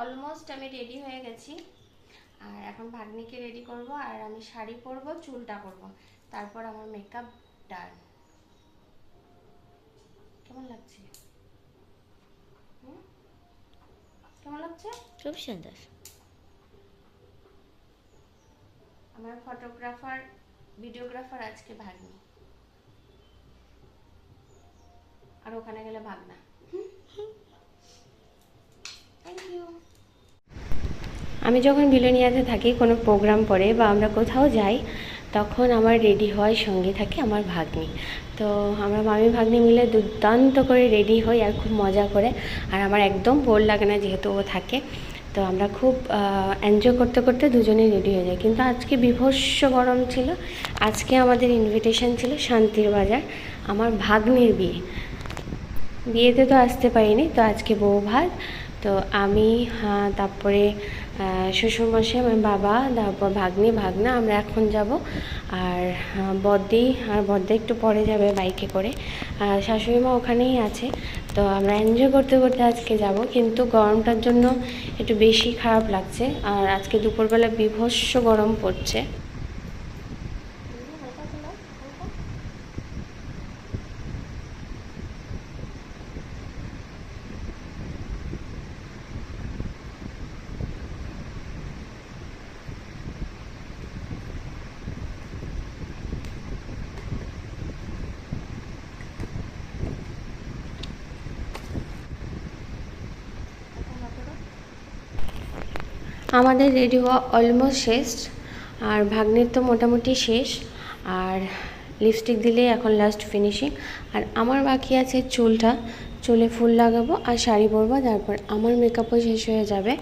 Almost আমি ready হয়ে গেছি। আর এখন ভাগ্নিকে রেডি করব আর আমি শাড়ি পরবো চুলটা করব তারপর আমার মেকআপ ডান কেমন লাগছে? কেমন লাগছে? খুব সুন্দর। আমার ফটোগ্রাফার ভিডিওগ্রাফার আজকে ভাগ্নি। আর ওখানে গেলে ভাগনা। থ্যাংক ইউ আমি যখন বিলোনিয়াতে থাকি কোনো প্রোগ্রাম পরে বা আমরা কোথাও যাই তখন আমার রেডি হওয়ার সঙ্গে থাকে আমার ভাগ্নি। তো আমরা মামি ভাগ্নি মিলে দুর্দান্ত করে রেডি হই আর খুব মজা করে। আর আমার একদম বোর লাগে না যেহেতু ও থাকে। তো আমরা খুব এনজয় করতে করতে দুজনেই রেডি হয়ে যাই। কিন্তু আজকে বিভৎস গরম ছিল। আজকে আমাদের ইনভিটেশন ছিল শান্তির বাজার আমার ভাগ্নির বিয়ে। বিয়েতে তো আসতে পারিনি তো আজকে বউ ভাত। তো আমি হ্যাঁ, তারপরে শ্বশুরমশাই আমার বাবা, তারপর ভাগ্নি, ভাগনা, আমরা এখন যাব। আর বদ্দি আর বদ্দি একটু পরে যাবে বাইকে করে। আর শাশুড়ি মা ওখানেই আছে। তো আমরা এনজয় করতে করতে আজকে যাব। কিন্তু গরমটার জন্য একটু বেশি খারাপ লাগছে। আর আজকে দুপুরবেলা বিভৎস গরম পড়ছে। আমাদের রেডি হওয়া অলমোস্ট শেষ, আর ভাগ্নের তো মোটামুটি শেষ, আর লিপস্টিক দিলে এখন লাস্ট ফিনিশিং আর আমার বাকি আছে চুলটা, চুলে ফুল লাগাবো আর শাড়ি পরবো, তারপর আমার মেকআপও শেষ হয়ে যাবে,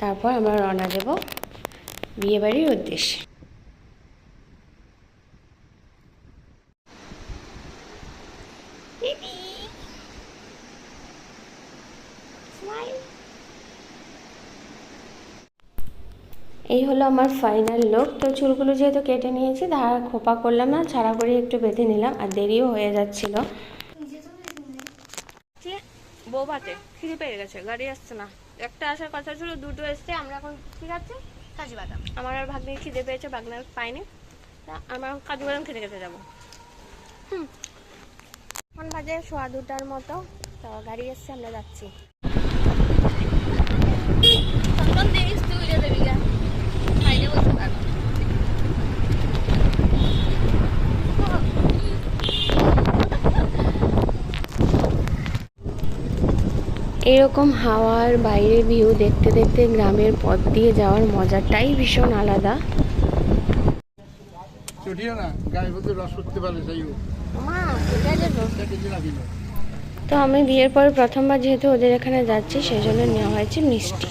তারপর আমরা রওনা দেব বিয়েবাড়ির উদ্দেশ্যে। এই হলো আমার ফাইনাল লুক তো চুলগুলো যেহেতু কেটে নিয়েছি ধারা খোপা করলাম না ছাড়া করে একটু বেঁধে নিলাম আর দেরিও হয়ে যাচ্ছিল। বউ ভাতে খিদে পেয়ে গেছে গাড়ি আসছে না। একটা আসার কথা ছিল দুটো এসছে আমরা এখন কি খাচ্ছি কাজু বাদাম। আমার আর ভাগ্নে খিদে পেয়েছে ভাগ্নার পাইনি। তা আমরা কাজু বাদাম খেতে খেতে যাব। হুম। এখন বাজে সোয়া দুটার মতো তো গাড়ি এসছে আমরা যাচ্ছি। এরকম হাওয়ার বাইরে ভিউ দেখতে দেখতে গ্রামের পথ দিয়ে যাওয়ার মজাটাই ভীষণ আলাদা। তো আমি বিয়ের পর প্রথমবার যেহেতু ওদের এখানে যাচ্ছি সেই জন্য নেওয়া হয়েছে মিষ্টি।